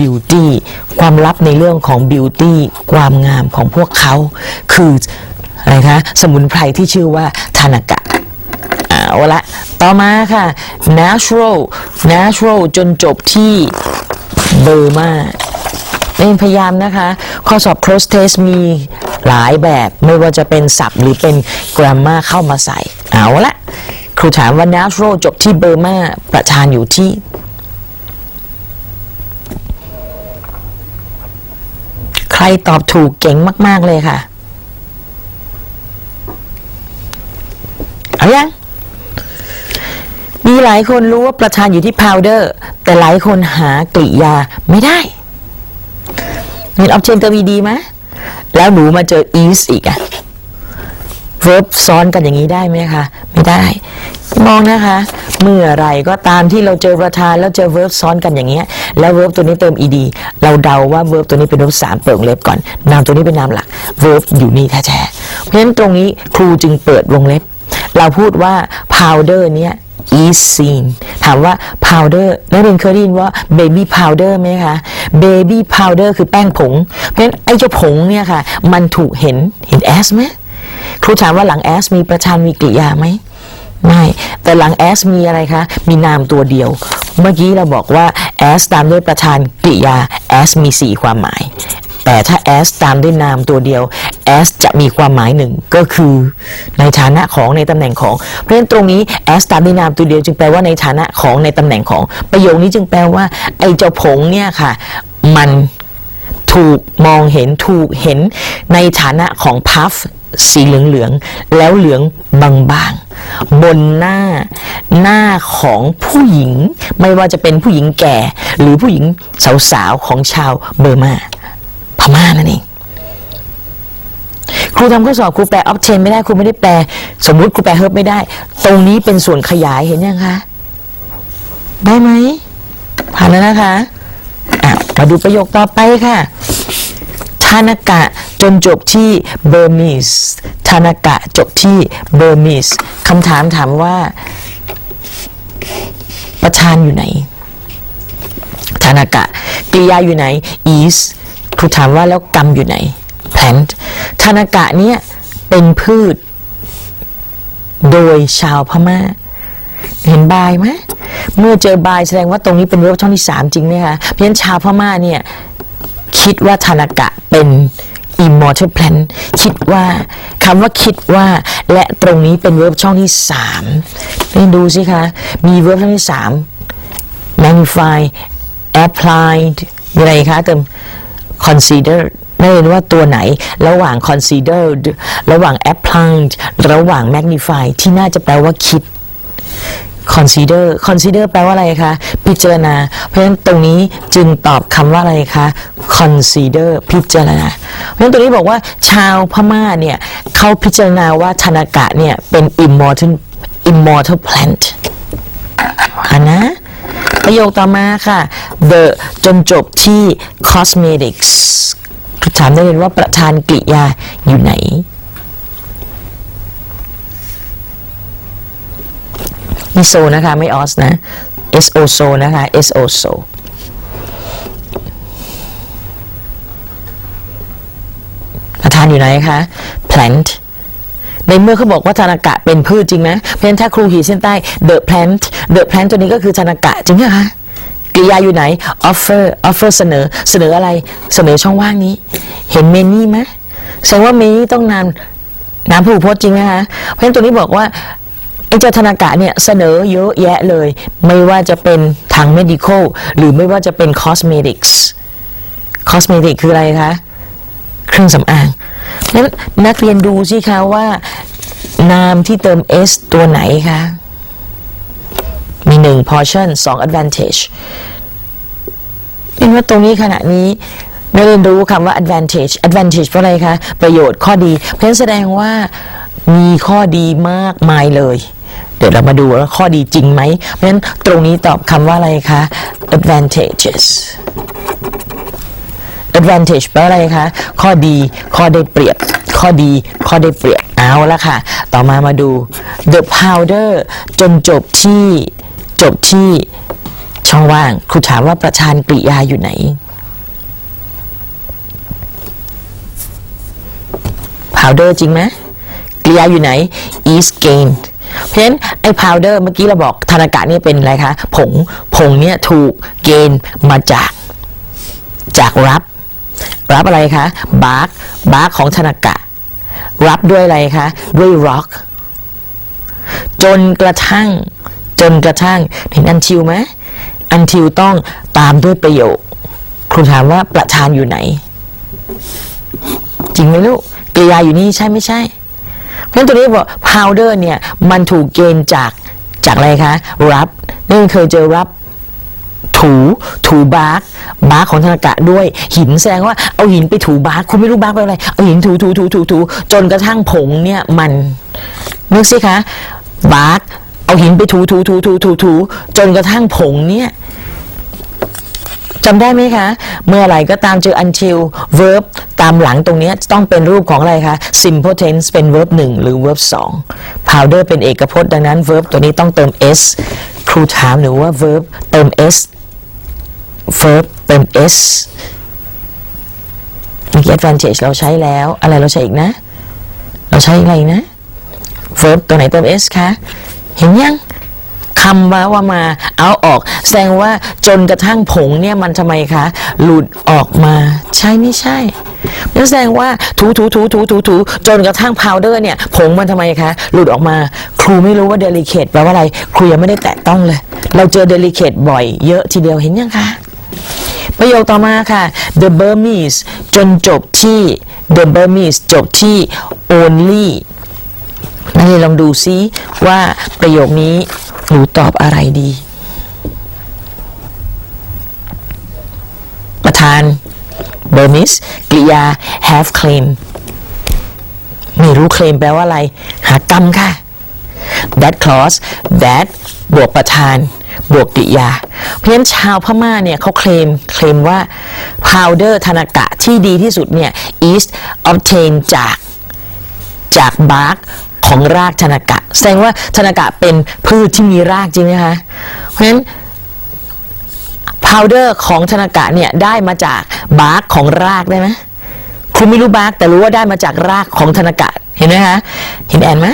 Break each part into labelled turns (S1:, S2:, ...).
S1: beauty ความลับในเรื่องของ beauty ความงามของพวกเขา คืออะไรคะสมุนไพรที่ชื่อว่าทานากะเอาละต่อมาค่ะ natural natural จนจบที่เบอร์มาเองพยายามนะคะ ข้อสอบ cross test มีหลายแบบไม่ว่าจะเป็นศัพท์หรือเป็น grammar เข้ามาใส่ เอาละครูถามว่า natural จบที่เบอร์มาประธานอยู่ที่ ครตอบถูกเก่งมาก ๆ เลยค่ะ เอายังมีหลายคนรู้ว่าประธานอยู่ที่ powder แต่หลายคนหากริยาไม่ได้เห็น obtain ตัว ed ไหมแล้วหนูมาเจอ is อีกอะ verb ซ้อนกันอย่างนี้ได้ไหมคะ ไม่ได้ มองนะคะ เมื่อไรก็ตามที่เราเจอประธานแล้วเจอ verb ซ้อนกันอย่างเงี้ย แล้ว verb ตัวนี้เติม ed เราเดาว่า verb ตัวนี้เป็น verb สามเปิดวงเล็บก่อน นามตัวนี้เป็นนามหลัก verb อยู่นี่แท้ๆเพราะฉะนั้นตรงนี้ครูจึงเปิดวงเล็บ เราพูดว่า powder เนี่ย is seen ถามว่า powder นักเรียนเคยได้ยินว่า baby powder ไหมคะ baby powder คือแป้งผง เพราะฉะนั้นไอ้เจ้าผงเนี่ยค่ะ มันถูกเห็นเห็น s ไหมครูถามว่าหลัง s มีประธานมีกริยาไหม ไม่แต่หลัง s มีอะไรคะ มีนามตัวเดียว เมื่อกี้เราบอกว่า s ตามด้วยประธานกริยา s มี 4 ความหมาย แต่ถ้า s ตามด้วยนามตัวเดียว s จะมีความหมายหนึ่งก็คือ ในฐานะของในตำแหน่งของ เพราะฉะนั้นตรงนี้ s ตามด้วยนามตัวเดียว จึงแปลว่าในฐานะของในตำแหน่งของ ประโยคนี้จึงแปลว่า ไอ้เจ้าผงเนี่ยค่ะ มัน ถูกมองเห็นถูกเห็นในฐานะของพัฟสีเหลืองๆแล้วเหลืองบางๆ บนหน้าหน้าของผู้หญิง ไม่ว่าจะเป็นผู้หญิงแก่ หรือผู้หญิงสาวๆของชาวเบอร์มาพม่านั่นเองครูทำข้อสอบครูแปลออฟเชนไม่ได้ครูไม่ได้แปล สมมุติครูแปลเฮิร์บไม่ได้ ตรงนี้เป็นส่วนขยายเห็นยังคะ ได้ไหมผ่านแล้วนะคะอะ มาดูประโยคต่อไปค่ะทานากะจนจบที่เบอร์มิสทานากะจบที่เบอร์มิสคำถามถามว่า ประธานอยู่ไหนทานากะกริยาอยู่ไหน is ครูถามว่าแล้วกรรมอยู่ไหน plant ทานากะเนี่ยเป็นพืช โดยชาวพม่า เห็นบายไหม เมื่อเจอบายแสดงว่าตรงนี้เป็นเวอร์ช่องที่สามจริงไหมคะ เพราะฉะนั้นชาวพม่าเนี่ยคิดว่าธนากะเป็น immortal plant คิดว่าคำว่าคิดว่า และตรงนี้เป็นเวิร์บช่องที่สามนี่ดูสิคะ มีเวิร์บช่องที่สาม magnify applied มีอะไรคะเติม consider ได้เรียนว่าตัวไหนระหว่าง considered ระหว่าง applied ระหว่าง magnify ที่น่าจะแปลว่าคิด consider consider แปลว่าอะไรคะ พิจารณา เพราะฉะนั้นตรงนี้จึงตอบคำว่าอะไรคะ consider พิจารณา เพราะฉะนั้นตรงนี้บอกว่าชาวพม่าเนี่ยเขาพิจารณาว่าธนากะเนี่ยเป็น immortal immortal plant อ่านะ ประโยคต่อมาค่ะ the จนจบที่ cosmetics ถามได้เลยว่าประธานกริยาอยู่ไหน นี่โซนะคะไม่ออสนะ S O โซนะคะ S O โซประธานอยู่ไหนคะ plant ในเมื่อเขาบอกว่าธนากะเป็นพืชจริงไหมเพราะฉะนั้นถ้าครูขีเส้นใต้ the plant the plant ตัวนี้ก็คือธนากะจริงไหมคะกริยาอยู่ไหน offer offer เสนอ เสนออะไร เสนอช่องว่างนี้ เห็นเมนี่ไหมแสดงว่าเมนี่ต้องนามนามผู้พจน์จริงไหมคะ เพราะฉะนั้นตัวนี้บอกว่า ไอ้เจ้าธนากะเนี่ยเสนอเยอะแยะเลย ไม่ว่าจะเป็นทาง medical หรือไม่ว่าจะเป็น cosmetics cosmetic คืออะไรคะ เครื่องสำอางนั้นนักเรียนดูสิคะว่านามที่เติม s ตัวไหนคะมีหนึ่ง portion สอง advantage เป็นว่าตรงนี้ขณะนี้นักเรียนรู้คำว่า advantage advantage เพราะอะไรคะ ประโยชน์ข้อดี เพราะฉะนั้นแสดงว่ามีข้อดีมากมายเลย เดี๋ยวเรามาดูว่าข้อดีจริงไหม เพราะฉะนั้นตรงนี้ตอบคำว่าอะไรคะ advantages advantage แปลว่าอะไรคะ ข้อดี ข้อได้เปรียบ ข้อดี ข้อได้เปรียบ เอาละค่ะ ต่อมามาดู the powder จนจบที่ จบที่ช่องว่าง ครูถามว่าประธานกริยาอยู่ไหน powder จริงไหมกริยาอยู่ไหน is gained เพราะฉะนั้นไอ้ powder เมื่อกี้เราบอกธนากะนี่เป็นอะไรคะผงผงเนี่ยถูก gain มาจากจากรับ รับอะไรคะ bark bark ของธนากะ รับด้วยอะไรคะด้วย rock จนกระทั่ง จนกระทั่งเห็นอันทิวไหมอันทิวต้องตามด้วยประโยค ครูถามว่าประธานอยู่ไหน จริงไหมลูกกริยาอยู่นี่ใช่ไม่ใช่ เพราะฉะนั้นตัวนี้บอก powder เนี่ย มันถูกเกณฑ์จากจากอะไรคะรับนี่เคยเจอรับถูถูบาร์กบาร์กของธนากะด้วยหินแสดงว่าเอาหินไปถูบาร์กคุณไม่รู้บาร์กเป็นอะไรเอาหินถูถูถูถูถูจนกระทั่งผงเนี่ยมันนึกสิคะบาร์กเอาหินไปถูถูถูถูถูถูจนกระทั่งผงเนี่ย จำได้ไหมคะ เมื่อไหร่ก็ตามเจอ until verb ตามหลังตรงนี้ต้องเป็นรูปของอะไรคะ simple tense เป็น verb หนึ่งหรือ verb สอง powder เป็นเอกพจน์ดังนั้น verb ตัวนี้ต้องเติม s ครูถามหนูว่า verb เติม s verb เติม s เมื่อกี้ advantage เราใช้แล้วอะไรเราใช้อีกนะ เราใช้อะไรนะ verb ตัวไหนเติม s คะ เห็นยัง คำว่าว่ามาเอาออกแสดงว่าจนกระทั่งผงเนี่ยมันทำไมคะ หลุดออกมา ใช่ไม่ใช่นั่นแสดงว่าถูถูถูถูถูถูจนกระทั่ง powder เนี่ย ผงมันทำไมคะ หลุดออกมา ครูไม่รู้ว่า delicate แปลว่าอะไร ครูยังไม่ได้แตะต้องเลย เราเจอ delicate บ่อยเยอะทีเดียวเห็นยังคะประโยคต่อมาค่ะ the Burmese จนจบที่ the Burmese จบที่ only นักเรียนลองดูซิว่าประโยคนี้หนูตอบอะไรดี ประธาน Burmese กริยา have claim ไม่รู้ claim แปลว่าอะไร หากรรมค่ะ that clause that บวกประธาน บวกกริยา เพราะฉะนั้นชาวพม่าเนี่ยเขาเคลมเคลมว่า powder ธนากะที่ดีที่สุดเนี่ย is obtained จากจากบาร์ ของรากธนากะ แสดงว่าธนากะเป็นพืชที่มีรากจริงไหมคะ เพราะฉะนั้น powder ของธนากะเนี่ยได้มาจากบาร์กของรากได้ไหมคุณไม่รู้บาร์กแต่รู้ว่าได้มาจากรากของธนากะเห็นไหมคะเห็นแอนไหม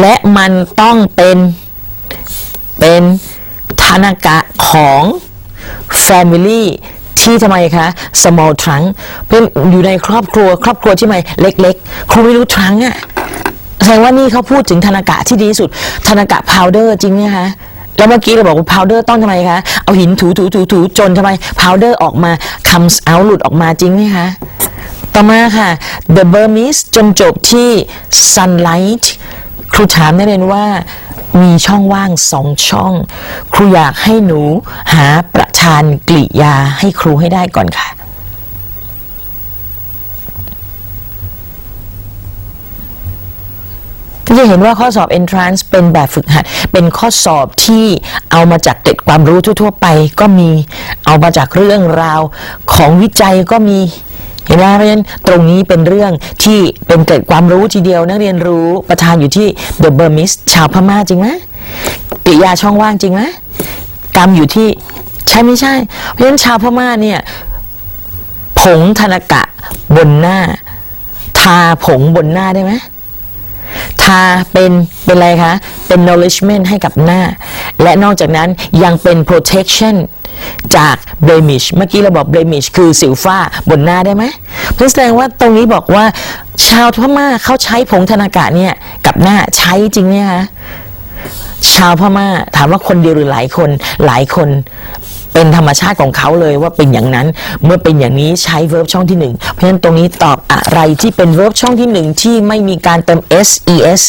S1: และมันต้องเป็นเป็นธนากะของ Family ที่ทำไมคะ small trunk เป็นอยู่ในครอบครัว ครอบครัวที่ไหมเล็ก ๆ ครูไม่รู้ trunk อะ แสดงว่านี่เขาพูดถึงธนากะที่ดีที่สุดธนากะ powder จริงไหมคะแล้วเมื่อกี้เราบอกว่า powder ต้องทำไมคะเอาหินถูถูถูถูจนทำไม powder ออกมา comes out หลุดออกมาจริงไหมคะต่อมาค่ะ The Burmese จนจบที่ sunlight ครูถามนักเรียนว่ามีช่องว่างสองช่อง ครูอยากให้หนูหาประธานกริยาให้ครูให้ได้ก่อนค่ะ ก็จะเห็นว่าข้อสอบ entrance เป็นแบบฝึกหัด เป็นข้อสอบที่เอามาจากเกร็ดความรู้ทั่ว ๆ ไปก็มีเอามาจากเรื่องราวของวิจัยก็มีเห็นไหมเพราะฉะนั้นตรงนี้เป็นเรื่องที่เป็นเกร็ดความรู้ทีเดียว นักเรียนรู้ประธานอยู่ที่ The Burmese ชาวพม่าจริงไหมกริยาช่องว่างจริงไหมกรรมอยู่ที่ใช่ไม่ใช่ เพราะฉะนั้นชาวพม่าเนี่ยผงธนกะบนหน้า ทาผงบนหน้าได้ไหม ทาเป็นเป็นอะไรคะ เป็น nourishment ให้กับหน้า และนอกจากนั้นยังเป็น protection จาก blemish เมื่อกี้เราบอก blemish คือสิวฝ้าบนหน้าได้ไหมเพื่อแสดงว่าตรงนี้บอกว่าชาวพม่าเขาใช้ผงธนากะเนี่ยกับหน้าใช้จริงไหมคะชาวพม่าถามว่าคนเดียวหรือหลายคนหลายคน เป็นธรรมชาติของเขาเลยว่าเป็นอย่างนั้น เมื่อเป็นอย่างนี้ใช้ verb ช่องที่หนึ่งเพราะฉะนั้นตรงนี้ตอบอะไรที่เป็น verb ช่องที่หนึ่งที่ไม่มีการเติม s es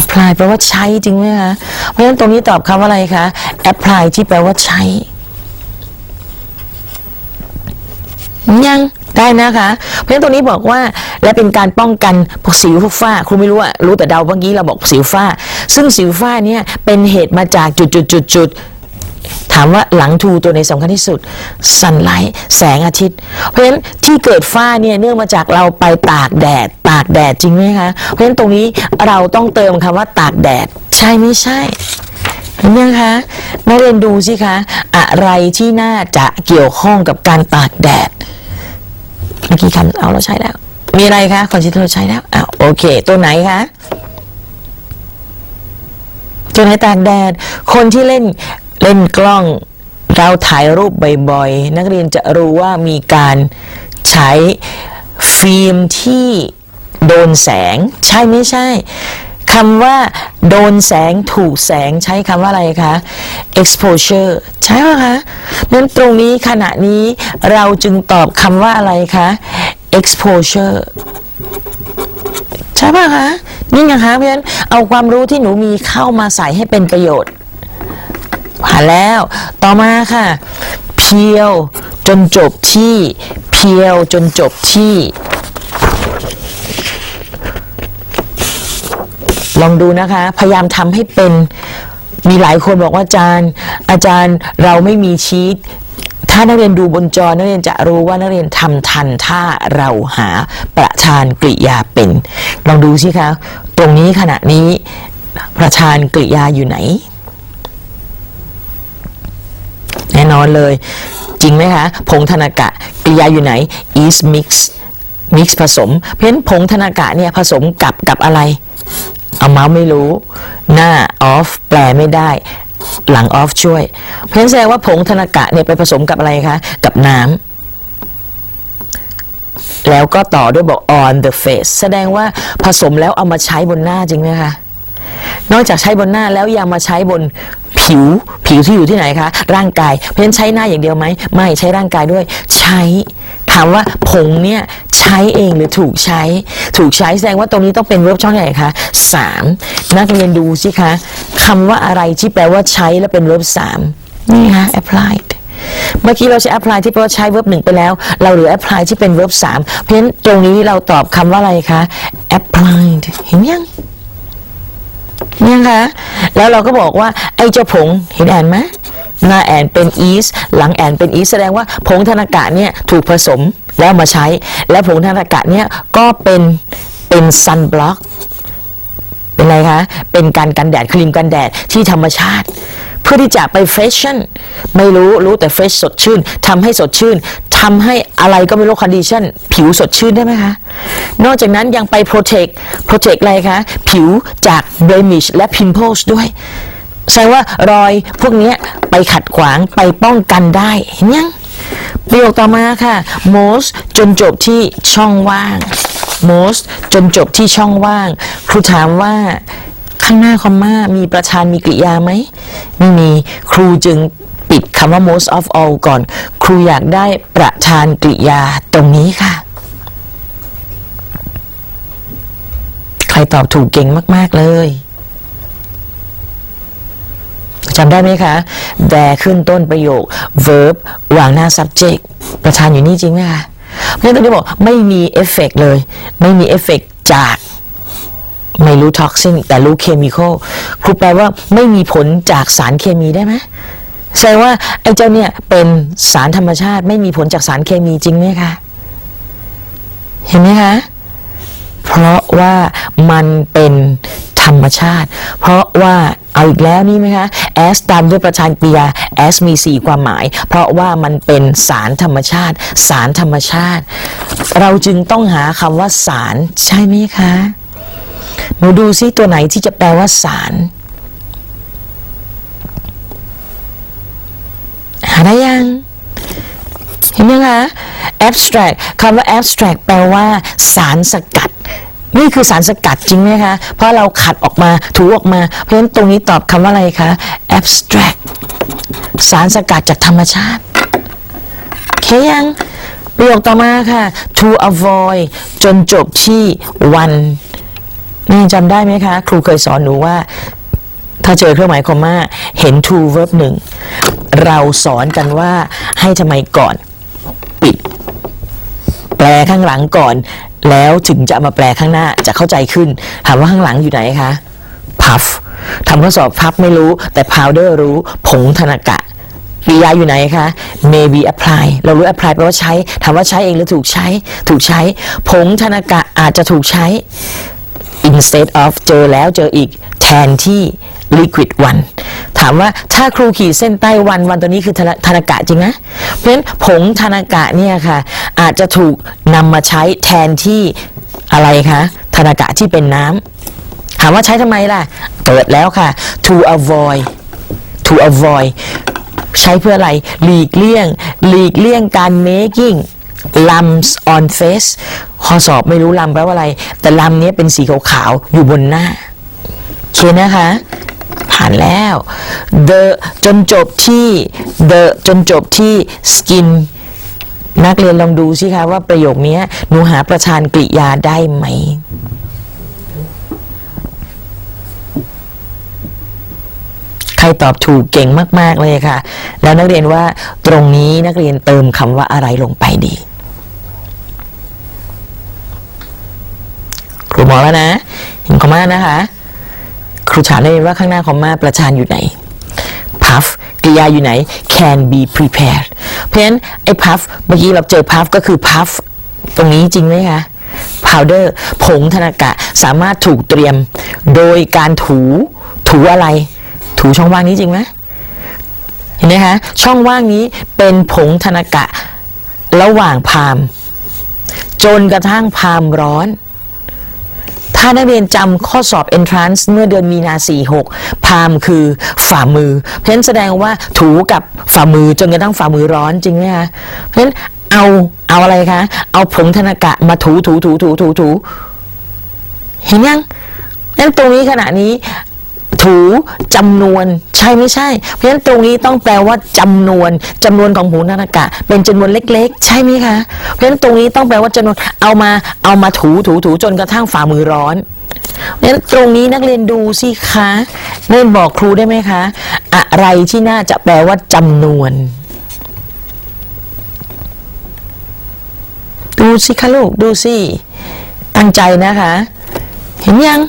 S1: apply แปลว่าใช้จริงไหมคะ เพราะฉะนั้นตรงนี้ตอบคำว่าอะไรคะ apply ที่แปลว่าใช้ ยังได้นะคะ เพราะฉะนั้นตรงนี้บอกว่าและเป็นการป้องกันพวกสิวพวกฝ้าครูไม่รู้อะรู้แต่เดาเมื่อกี้เราบอกสิวฝ้า ซึ่งสิวฝ้าเนี่ยเป็นเหตุมาจากจุดจุดจุดจุด ถามว่าหลังทูตัวไหนสำคัญที่สุด sunlight แสงอาทิตย์ เพราะฉะนั้นที่เกิดฝ้าเนี่ยเนื่องมาจากเราไปตากแดด ตากแดดจริงไหมคะ เพราะฉะนั้นตรงนี้เราต้องเติมคำว่าตากแดด ใช่ไม่ใช่เห็นยังคะนักเรียนดูสิคะ อะไรที่น่าจะเกี่ยวข้องกับการตากแดดเมื่อกี้คำเอาเราใช้แล้ว มีอะไรคะคอนที่เราใช้แล้วอ้าวโอเค ตัวไหนคะตัวไหนตากแดด คนที่เล่น เล่นกล้องเราถ่ายรูปบ่อยๆ นักเรียนจะรู้ว่ามีการใช้ฟิล์มที่โดนแสง ใช่ไม่ใช่คำว่าโดนแสงถูกแสงใช้คำว่าอะไรคะ exposure ใช่ไหมคะนั้นตรงนี้ขณะนี้เราจึงตอบคำว่าอะไรคะ exposure ใช่ป่ะคะ นี่ไงคะเพราะฉะนั้นเอาความรู้ที่หนูมีเข้ามาใส่ให้เป็นประโยชน์ ผ่านแล้ว ต่อมาค่ะ เพียวจนจบที่ เพียวจนจบที่ ลองดูนะคะ พยายามทำให้เป็น มีหลายคนบอกว่าอาจารย์ อาจารย์เราไม่มีชีตถ้านักเรียนดูบนจอ นักเรียนจะรู้ว่านักเรียนทำทันถ้าเราหาประธานกริยาเป็น ลองดูสิคะ ตรงนี้ขณะนี้ประธานกริยาอยู่ไหน แน่นอนเลย จริงไหมคะผงธนากะกริยาอยู่ไหน is mix mix ผสม เพราะฉะนั้นผงธนากะเนี่ยผสมกับกับอะไร เอาเมาส์ไม่รู้ หน้า off แปลไม่ได้ หลัง off ช่วย เพราะฉะนั้นแสดงว่าผงธนากะเนี่ยไปผสมกับอะไรคะ กับน้ำแล้วก็ต่อด้วยบอก on the face แสดงว่าผสมแล้วเอามาใช้บนหน้าจริงไหมคะ นอกจากใช้บนหน้าแล้วยังมาใช้บนผิวผิวที่อยู่ที่ไหนคะร่างกายเพราะฉะนั้นใช้หน้าอย่างเดียวไหมไม่ใช้ร่างกายด้วย ใช้ถามว่าผงเนี่ยใช้เองหรือถูกใช้ ถูกใช้แสดงว่าตรงนี้ต้องเป็นเวิร์บช่องไหนคะสามนักเรียนดูสิคะคำว่าอะไรที่แปลว่าใช้แล้วเป็นเวิร์บสามนี่คะ applied เมื่อกี้เราใช้ apply ที่แปลว่าใช้ verb หนึ่งไปแล้ว เราเหลือ apply ที่เป็น verb สามเพราะฉะนั้นตรงนี้เราตอบคำว่าอะไรคะ applied เห็นยัง คะ แล้วเราก็บอกว่าไอ้เจ้าผงเห็นแอนไหมหน้าแอนเป็น is หลังแอนเป็น is แสดงว่าผงธนากะเนี่ยถูกผสมแล้วมาใช้ และผงธนากะเนี่ยก็เป็นเป็น sun block เป็นอะไรคะ เป็นการกันแดดครีมกันแดดที่ธรรมชาติ เพื่อที่จะไปเฟรชชั่น ไม่รู้รู้แต่เฟรชสดชื่นทำให้สดชื่น ทำให้อะไรก็ไม่รู้คอนดิชันผิวสดชื่นได้ไหมคะ นอกจากนั้นยังไปโปรเทคโปรเทคอะไรคะ ผิวจาก blemish และ pimples ด้วยแสดงว่ารอยพวกนี้ไปขัดขวางไปป้องกันได้ เห็นยังประโยคต่อมาค่ะ most จนจบที่ช่องว่าง most จนจบที่ช่องว่าง ครูถามว่าข้างหน้าคอมมามีประธานมีกริยาไหมไม่มีครูจึง ปิดคำว่า most of all ก่อน ครูอยากได้ประธานกริยาตรงนี้ค่ะ ใครตอบถูกเก่งมาก ๆ เลยจำได้ไหมคะ there ขึ้นต้นประโยค verb วางหน้า subject ประธานอยู่นี่จริงไหมคะเพราะฉะนั้นตรงนี้บอกไม่มีเอฟเฟกเลย ไม่มีเอฟเฟกจาก ไม่รู้ท็อกซินแต่รู้เคมีคอลครูแปลว่าไม่มีผลจากสารเคมีได้ไหม แสดงว่าไอ้เจ้าเนี่ยเป็นสารธรรมชาติไม่มีผลจากสารเคมีจริงไหมคะเห็นไหมคะเพราะว่ามันเป็นธรรมชาติ เพราะว่าเอาอีกแล้วนี่ไหมคะ as ตามด้วยประธานกริยา as มีสี่ความหมาย เพราะว่ามันเป็นสารธรรมชาติ สารธรรมชาติ เราจึงต้องหาคำว่าสารใช่ไหมคะหนูดูซิตัวไหนที่จะแปลว่าสาร หาได้ยัง เห็นไหมคะ abstract คำว่า abstract แปลว่าสารสกัด นี่คือสารสกัดจริงไหมคะ เพราะเราขัดออกมาถูออกมา เพราะฉะนั้นตรงนี้ตอบคำว่าอะไรคะ abstract สารสกัดจากธรรมชาติเคยังประโยคต่อมาค่ะ to avoid จนจบที่ one นี่จำได้ไหมคะ ครูเคยสอนหนูว่า ถ้าเจอเครื่องหมายคอมมาเห็น to verb หนึ่ง เราสอนกันว่าให้ทำไมก่อนปิด แปลข้างหลังก่อน แล้วถึงจะมาแปลข้างหน้าจะเข้าใจขึ้น ถามว่าข้างหลังอยู่ไหนคะพัฟทำข้อสอบพัฟไม่รู้ แต่ powder รู้ผงธนากะกริยาอยู่ไหนคะ maybe apply เรารู้ apply แปลว่าใช้ถามว่าใช้เองหรือถูกใช้ ถูกใช้ ผงธนากะอาจจะถูกใช้ instead of เจอแล้วเจออีก แทนที่ liquid วันถามว่าถ้าครูขีดเส้นใต้วันวันตัวนี้คือธนากะจริงนะ เพราะฉะนั้นผงธนากะเนี่ยค่ะ อาจจะถูกนำมาใช้แทนที่อะไรคะธนากะที่เป็นน้ำถามว่าใช้ทำไมล่ะ เปิดแล้วค่ะ to avoid to avoid ใช้เพื่ออะไร หลีกเลี่ยง หลีกเลี่ยงการ making lumps on face ข้อสอบไม่รู้ลำแปลว่าอะไร แต่ลำนี้เป็นสีขาวๆอยู่บนหน้า โอเคนะคะ ผ่านแล้ว the จนจบที่ the จนจบที่ skin นักเรียนลองดูสิคะว่าประโยคนี้หนูหาประธานกริยาได้ไหมใครตอบถูกเก่งมาก ๆ เลยค่ะ แล้วนักเรียนว่าตรงนี้นักเรียนเติมคำว่าอะไรลงไปดี ครูบอแล้วนะเห็นคอมมานะคะ ครูถามนักเรียนว่าข้างหน้าคอมมาประธานอยู่ไหน puff กริยาอยู่ไหน can be prepared เพราะฉะนั้นไอ้ puff เมื่อกี้เราเจอ puff ก็คือ puff ตรงนี้จริงไหมคะ powder ผงธนากะสามารถถูกเตรียม โดยการถูถูอะไร ถูช่องว่างนี้จริงไหมเห็นไหมคะช่องว่างนี้เป็นผงธนากะระหว่างพาม จนกระทั่งพามร้อน ถ้านักเรียนจำข้อสอบ entrance เมื่อเดือนมีนา 46 พามคือฝ่ามือ เพราะฉะนั้นแสดงว่าถูกับฝ่ามือจนกระทั่งฝ่ามือร้อนจริงไหมคะเพราะฉะนั้นเอาเอาอะไรคะ เอาผงธนากะมาถูถูถูถูถูถูเห็นยังนั้นตรงนี้ขณะนี้ ถูจำนวนใช่ไม่ใช่ เพราะฉะนั้นตรงนี้ต้องแปลว่าจำนวนจำนวนของผงนาฬิกะ เป็นจำนวนเล็ก ๆ ใช่ไหมคะ เพราะฉะนั้นตรงนี้ต้องแปลว่าจำนวนเอามาเอามาถูถูถูจนกระทั่งฝ่ามือร้อนเพราะฉะนั้นตรงนี้นักเรียนดูสิคะนักเรียนบอกครูได้ไหมคะ อะไรที่น่าจะแปลว่าจำนวน ดูสิคะลูกดูสิตั้งใจนะคะ เห็นยัง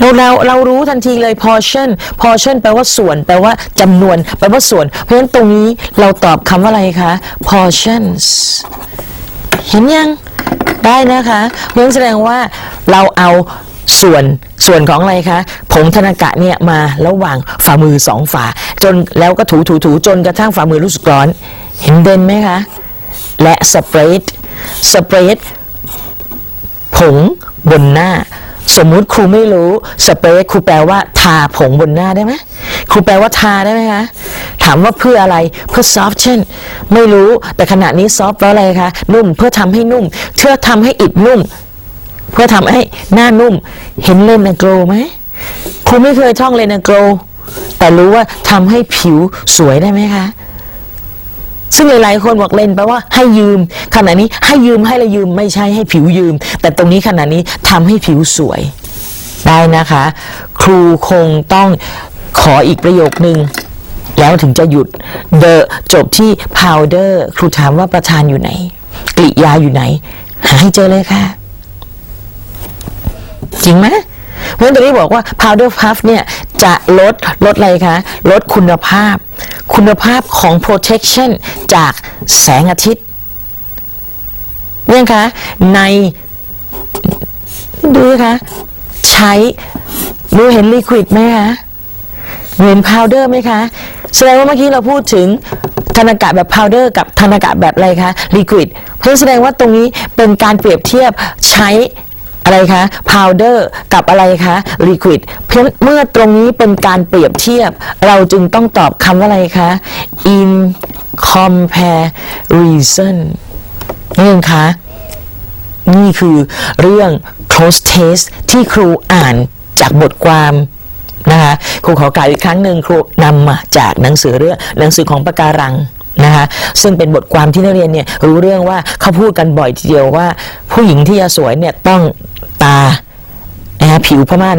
S1: เราเราเรารู้ทันทีเลย portion portion แปลว่าส่วน แปลว่าจำนวน แปลว่าส่วน เพราะฉะนั้นตรงนี้เราตอบคำว่าอะไรคะ portions เห็นยังได้นะคะเพราะฉะนั้นแสดงว่าเราเอาส่วนส่วนของอะไรคะผงธนากะเนี่ยมาระหว่างฝ่ามือสองฝาจนแล้วก็ถูถูถูจนกระทั่งฝ่ามือรู้สึกร้อน เห็นเด่นไหมคะ และสเปรดสเปรดผงบนหน้า สมมุติครูไม่รู้สเปรย์ครูแปลว่าทาผงบนหน้าได้ไหมครูแปลว่าทาได้ไหมคะถามว่าเพื่ออะไรเพื่อซอฟเช่น ไม่รู้แต่ขณะนี้ซอฟเพราะอะไรคะนุ่มเพื่อทำให้นุ่มเพื่อทำให้อิดนุ่ม เพื่อทำให้หน้านุ่ม เห็นเลนนาโกรไหมครูไม่เคยท่องเลนนาโกรแต่รู้ว่าทำให้ผิวสวยได้ไหมคะ ซึ่งหลายๆคนบอกเล่นแปลว่าให้ยืม ขณะนี้ให้ยืมให้ละยืมไม่ใช่ให้ผิวยืม แต่ตรงนี้ขณะนี้ทำให้ผิวสวยได้นะคะ ครูคงต้องขออีกประโยคนึง แล้วถึงจะหยุด the จบที่ powder ครูถามว่าประธานอยู่ไหน กริยาอยู่ไหน หาให้เจอเลยค่ะ จริงไหมเพราะฉะนั้นตรงนี้บอกว่า powder puff เนี่ยจะลดลดอะไรคะ ลดคุณภาพ คุณภาพของ protection จากแสงอาทิตย์เนี่ยคะในดูนะคะใช้ดูเห็นลิควิดไหมคะเห็นพาวเดอร์ไหมคะแสดงว่าเมื่อกี้เราพูดถึงธนากะแบบพาวเดอร์กับธนากะแบบอะไรคะลิควิดเพื่อแสดงว่าตรงนี้เป็นการเปรียบเทียบใช้ อะไรคะพาวเดอร์กับอะไรคะลิควิดเพื่อเมื่อตรงนี้เป็นการเปรียบเทียบ เราจึงต้องตอบคำว่าอะไรคะ in comparison นี่เองคะนี่คือเรื่อง close test ที่ครูอ่านจากบทความนะคะครูขอกล่าวอีกครั้งหนึ่งครูนำมาจากหนังสือเรื่องหนังสือของปะการังนะคะซึ่งเป็นบทความที่นักเรียนเนี่ยรู้เรื่องว่าเขาพูดกันบ่อยทีเดียวว่า ผู้หญิงที่จะสวยเนี่ยต้อง ตานะฮะผิวพม่า